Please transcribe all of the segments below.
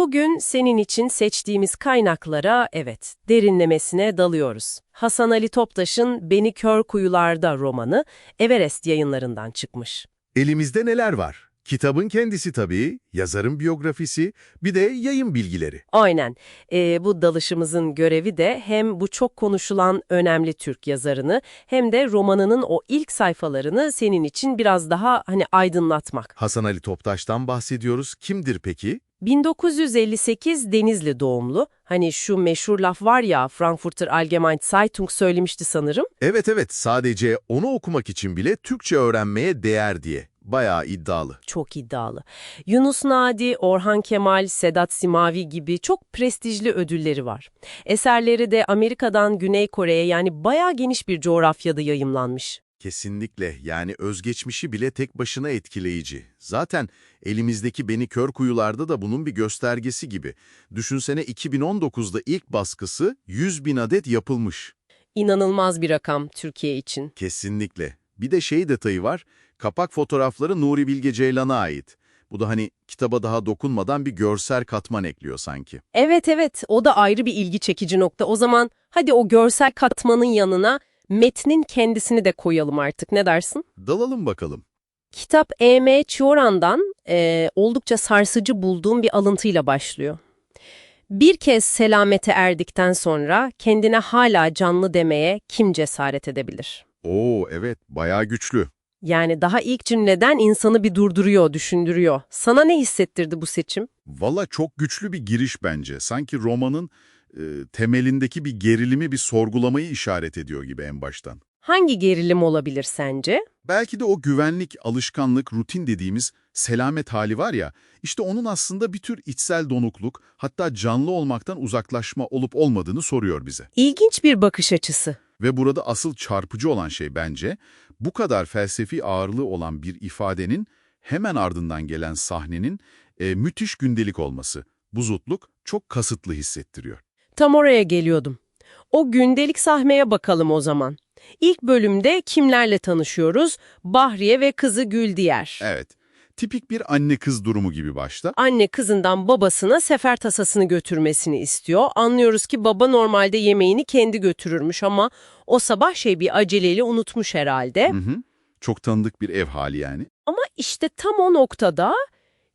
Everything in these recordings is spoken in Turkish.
Bugün senin için seçtiğimiz kaynaklara, evet, derinlemesine dalıyoruz. Hasan Ali Toptaş'ın Beni Kör Kuyularda romanı Everest yayınlarından çıkmış. Elimizde neler var? Kitabın kendisi tabii, yazarın biyografisi, bir de yayın bilgileri. Aynen. Ee, bu dalışımızın görevi de hem bu çok konuşulan önemli Türk yazarını hem de romanının o ilk sayfalarını senin için biraz daha hani aydınlatmak. Hasan Ali Toptaş'tan bahsediyoruz. Kimdir peki? 1958 Denizli doğumlu. Hani şu meşhur laf var ya Frankfurter Allgemeine Zeitung söylemişti sanırım. Evet evet, sadece onu okumak için bile Türkçe öğrenmeye değer diye. Bayağı iddialı. Çok iddialı. Yunus Nadi, Orhan Kemal, Sedat Simavi gibi çok prestijli ödülleri var. Eserleri de Amerika'dan Güney Kore'ye yani bayağı geniş bir coğrafyada yayımlanmış. Kesinlikle, yani özgeçmişi bile tek başına etkileyici. Zaten elimizdeki Beni Kör Kuyularda da bunun bir göstergesi gibi. Düşünsene 2019'da ilk baskısı 100 bin adet yapılmış. İnanılmaz bir rakam Türkiye için. Kesinlikle. Bir de şey detayı var, kapak fotoğrafları Nuri Bilge Ceylan'a ait. Bu da hani kitaba daha dokunmadan bir görsel katman ekliyor sanki. Evet evet o da ayrı bir ilgi çekici nokta. O zaman hadi o görsel katmanın yanına metnin kendisini de koyalım artık ne dersin? Dalalım bakalım. Kitap E.M. Çioran'dan e, oldukça sarsıcı bulduğum bir alıntıyla başlıyor. Bir kez selamete erdikten sonra kendine hala canlı demeye kim cesaret edebilir? Oo evet, bayağı güçlü. Yani daha ilk cümleden insanı bir durduruyor, düşündürüyor. Sana ne hissettirdi bu seçim? Valla çok güçlü bir giriş bence. Sanki romanın e, temelindeki bir gerilimi, bir sorgulamayı işaret ediyor gibi en baştan. Hangi gerilim olabilir sence? Belki de o güvenlik, alışkanlık, rutin dediğimiz selamet hali var ya, işte onun aslında bir tür içsel donukluk, hatta canlı olmaktan uzaklaşma olup olmadığını soruyor bize. İlginç bir bakış açısı. Ve burada asıl çarpıcı olan şey bence, bu kadar felsefi ağırlığı olan bir ifadenin hemen ardından gelen sahnenin e, müthiş gündelik olması. Bu zutluk çok kasıtlı hissettiriyor. Tam oraya geliyordum. O gündelik sahneye bakalım o zaman. İlk bölümde kimlerle tanışıyoruz? Bahriye ve kızı Güldiyer. Evet, tipik bir anne-kız durumu gibi başta. Anne kızından babasına sefer tasasını götürmesini istiyor. Anlıyoruz ki baba normalde yemeğini kendi götürürmüş ama o sabah şey bir aceleyle unutmuş herhalde. Hı hı. Çok tanıdık bir ev hali yani. Ama işte tam o noktada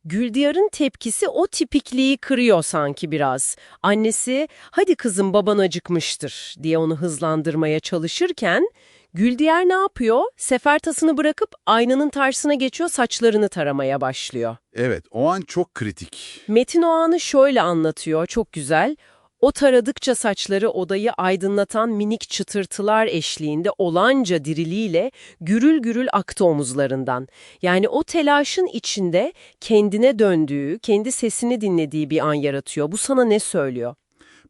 Güldiyar'ın tepkisi o tipikliği kırıyor sanki biraz. Annesi hadi kızım baban acıkmıştır diye onu hızlandırmaya çalışırken Güldiyar ne yapıyor? Sefer tasını bırakıp aynanın karşısına geçiyor saçlarını taramaya başlıyor. Evet, o an çok kritik. Metin o anı şöyle anlatıyor, çok güzel. O taradıkça saçları odayı aydınlatan minik çıtırtılar eşliğinde olanca diriliğiyle gürül gürül aktı omuzlarından. Yani o telaşın içinde kendine döndüğü, kendi sesini dinlediği bir an yaratıyor. Bu sana ne söylüyor?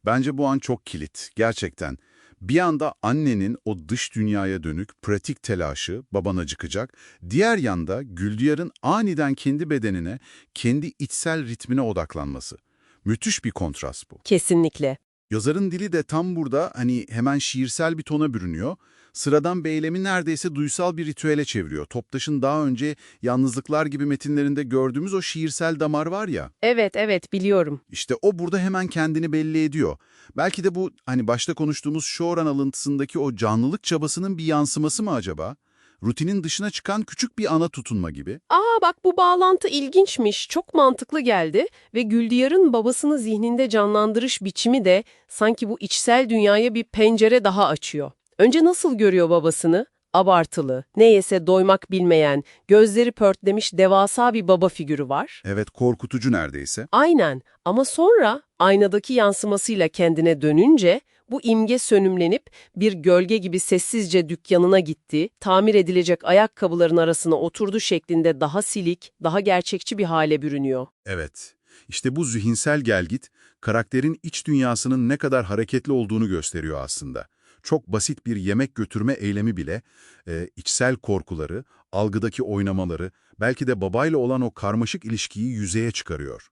Bence bu an çok kilit, gerçekten. Bir anda annenin o dış dünyaya dönük pratik telaşı baban acıkacak, diğer yanda Güldüyar'ın aniden kendi bedenine, kendi içsel ritmine odaklanması. Müthiş bir kontrast bu. Kesinlikle. Yazarın dili de tam burada hani hemen şiirsel bir tona bürünüyor. Sıradan bir eylemi neredeyse duysal bir ritüele çeviriyor. Toptaş'ın daha önce Yalnızlıklar gibi metinlerinde gördüğümüz o şiirsel damar var ya. Evet, evet biliyorum. İşte o burada hemen kendini belli ediyor. Belki de bu hani başta konuştuğumuz Shoran alıntısındaki o canlılık çabasının bir yansıması mı acaba? Rutinin dışına çıkan küçük bir ana tutunma gibi. Aa bak bu bağlantı ilginçmiş, çok mantıklı geldi ve Güldiyar'ın babasını zihninde canlandırış biçimi de sanki bu içsel dünyaya bir pencere daha açıyor. Önce nasıl görüyor babasını? Abartılı, ne yese doymak bilmeyen, gözleri pörtlemiş devasa bir baba figürü var. Evet korkutucu neredeyse. Aynen ama sonra aynadaki yansımasıyla kendine dönünce bu imge sönümlenip bir gölge gibi sessizce dükkanına gitti, tamir edilecek ayakkabıların arasına oturdu şeklinde daha silik, daha gerçekçi bir hale bürünüyor. Evet. İşte bu zihinsel gelgit, karakterin iç dünyasının ne kadar hareketli olduğunu gösteriyor aslında. Çok basit bir yemek götürme eylemi bile, e, içsel korkuları, algıdaki oynamaları, belki de babayla olan o karmaşık ilişkiyi yüzeye çıkarıyor.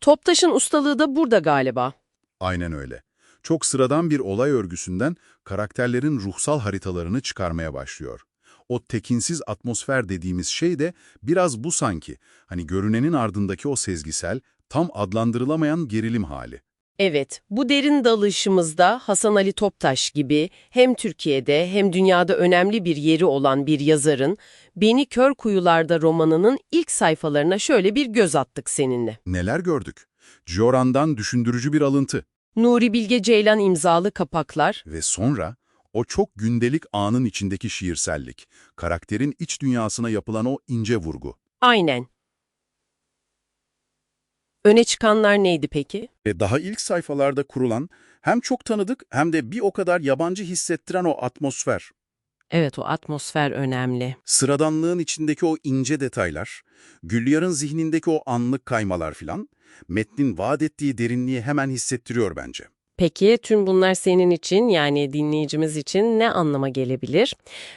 Toptaş'ın ustalığı da burada galiba. Aynen öyle. Çok sıradan bir olay örgüsünden karakterlerin ruhsal haritalarını çıkarmaya başlıyor. O tekinsiz atmosfer dediğimiz şey de biraz bu sanki. Hani görünenin ardındaki o sezgisel, Tam adlandırılamayan gerilim hali. Evet, bu derin dalışımızda Hasan Ali Toptaş gibi hem Türkiye'de hem dünyada önemli bir yeri olan bir yazarın Beni Kör Kuyularda romanının ilk sayfalarına şöyle bir göz attık seninle. Neler gördük? Cioran'dan düşündürücü bir alıntı. Nuri Bilge Ceylan imzalı kapaklar, Ve sonra o çok gündelik anın içindeki şiirsellik, karakterin iç dünyasına yapılan o ince vurgu. aynen. Öne çıkanlar neydi peki? Ve daha ilk sayfalarda kurulan hem çok tanıdık hem de bir o kadar yabancı hissettiren o atmosfer, Evet, o atmosfer önemli. sıradanlığın içindeki o ince detaylar, Gülyar'ın zihnindeki o anlık kaymalar filan, metnin vaat ettiği derinliği hemen hissettiriyor bence. Peki tüm bunlar senin için yani dinleyicimiz için ne anlama gelebilir?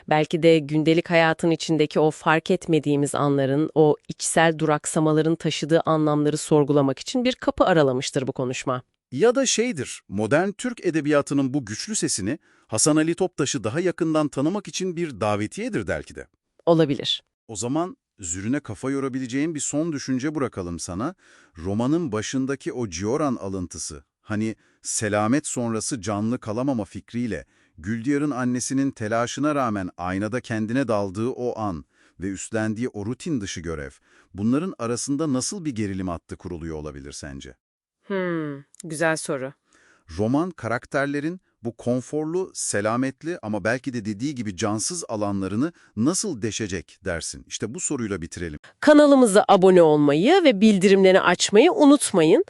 Belki de gündelik hayatın içindeki o fark etmediğimiz anların, o içsel duraksamaların taşıdığı anlamları sorgulamak için bir kapı aralamıştır bu konuşma. Ya da şeydir, modern Türk edebiyatının bu güçlü sesini Hasan Ali Toptaş'ı daha yakından tanımak için bir davetiyedir belki de. Olabilir. O zaman zürüne kafa yorabileceğin bir son düşünce bırakalım sana. Romanın başındaki o Cioran alıntısı, hani selamet sonrası canlı kalamama fikriyle, Güldiyar'ın annesinin telaşına rağmen aynada kendine daldığı o an ve üstlendiği o rutin dışı görev, bunların arasında nasıl bir gerilim hattı kuruluyor olabilir sence? Hmm, güzel soru. Roman karakterlerin bu konforlu, selametli ama belki de dediği gibi cansız alanlarını nasıl deşecek dersin? İşte bu soruyla bitirelim. Kanalımıza abone olmayı ve bildirimleri açmayı unutmayın.